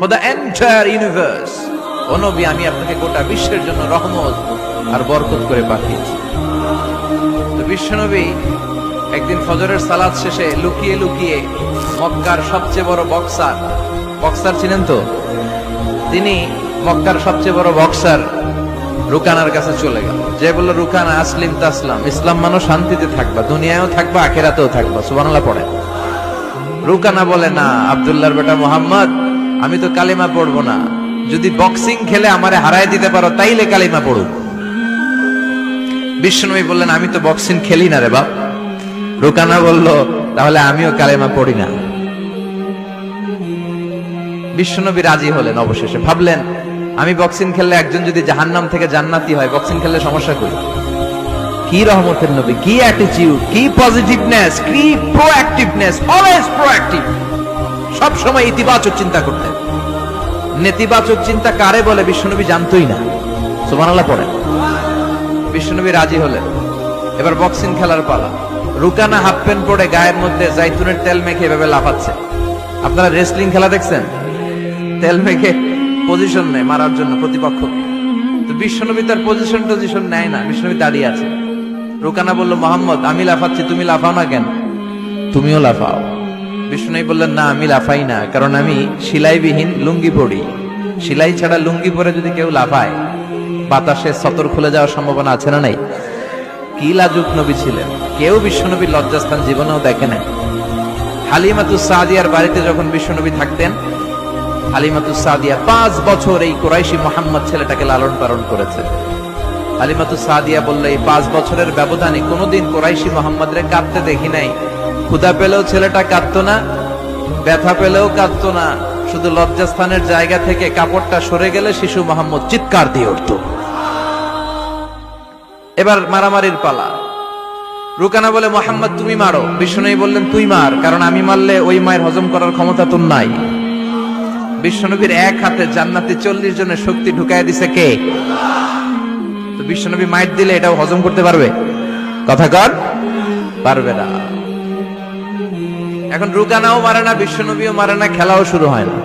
for the entire universe ও আমি আপনাকে গোটা বিশ্বের জন্য রহমত আর বরকত করে পাঠিয়েছি। তো বিশ্বনবী একদিন ফজরের সালাদ শেষে লুকিয়ে লুকিয়ে মক্কার সবচেয়ে বড় বক্সার বক্সার ছিলেন তো? তিনি মক্কার সবচেয়ে বড় বক্সার রুকানার কাছে চলে গেল। যে বলল, রুকানা আসলিম তাসলাম, ইসলাম মানো শান্তিতে থাকবা, দুনিয়ায়ও থাকবা, আখেরাতেও থাকবা। সুবহানাল্লাহ পড়ে রুকানা বলে, না, আব্দুল্লাহর বেটা মোহাম্মদ আমি তো কালিমা পড়ব না। যদি বক্সিং খেলে আমারে হারায় দিতে পারো, তাইলে কালিমা পড়ুক। বিষ্ণুবী বললেন, আমি তো বক্সিং খেলি না রে বাপ। রুকানা বলল, তাহলে আমিও কালেমা পড়ি না। বিশ্বনবী রাজি হলেন অবশেষে। ভাবলেন, আমি বক্সিং খেললে একজন যদি জাহান্নাম থেকে জান্নাতি হয় বক্সিং খেললে সমস্যা করি কি রহমতের নবী, কি অ্যাটিটিউড কি পজিটিভনেস কি প্রোঅ্যাক্টিভনেস অলওয়েজ প্রোঅ্যাক্টিভ সব সময় ইতিবাচক চিন্তা করতেন নেতিবাচক চিন্তা কারে বলে বিশ্বনবী জানতোই না। সুবহানাল্লাহ পড়েন। বিশ্বনবী রাজি হলেন। এবার বক্সিং খেলার পালা। রুকানা হাফ প্যান্ট পরে গায়ের মধ্যে জাইতুনের তেল মেখে এভাবে লাফাচ্ছে। আপনারা রেসলিং খেলা দেখছেন? তেল মেখে পজিশন নেয় মারার জন্য প্রতিপক্ষ তো বিশ্বনবী তার পজিশন টজিশন নেয় না, বিশ্বনবী দাঁড়িয়ে আছে। রুকানা বলল, মোহাম্মদ, আমি লাফাচ্ছি, তুমি লাফাও না কেন? তুমিও লাফাও। বিষ্ণু বললেন, না, আমি লাফাই না, কারণ আমি সিলাইবিহীন লুঙ্গি পরি। সিলাই ছাড়া লুঙ্গি পরে যদি কেউ লাফায়, বাতাসে সতর খুলে যাওয়ার সম্ভাবনা আছে না নাই? কি লাজুক নবী ছিলেন। কেউ বিশ্বনবীর লজ্জাস্থান জীবনেও দেখে নাই। হালিমাতু সাদিয়ার বাড়িতে যখন বিশ্বনবী থাকতেন, হালিমাতু সাদিয়া পাঁচ বছর এই কোরাইশি মোহাম্মদ ছেলেটাকে লালন পালন করেছে। হালিমাতু সাদিয়া বললে, এই পাঁচ বছরের ব্যবধানে কোনোদিন কোরাইশি মোহাম্মদরে কাঁদতে দেখি নাই। ক্ষুদা পেলেও ছেলেটা কাঁদতো না, ব্যথা পেলেও কাঁদতো না, শুধু লজ্জাস্থানের জায়গা থেকে কাপড়টা সরে গেলে শিশু মোহাম্মদ চিৎকার দিয়ে উঠত। এবার মারামারির পালা। রুকানা বলে, মোহাম্মদ, তুমি মারো। বিষ্ণু বললেন, তুই মার, কারণ আমি মারলে ওই মায়ের হজম করার ক্ষমতা তোর নাই। বিশ্বনবীর এক হাতে জান্নাতে চল্লিশ জনের শক্তি ঢুকাই দিছে কে? তো বিশ্বনবী মাইট দিলে এটাও হজম করতে পারবে? কথা কর, পারবে না। এখন রুকানাও মারে না বিশ্বনবীও মারে না খেলাও শুরু হয় না।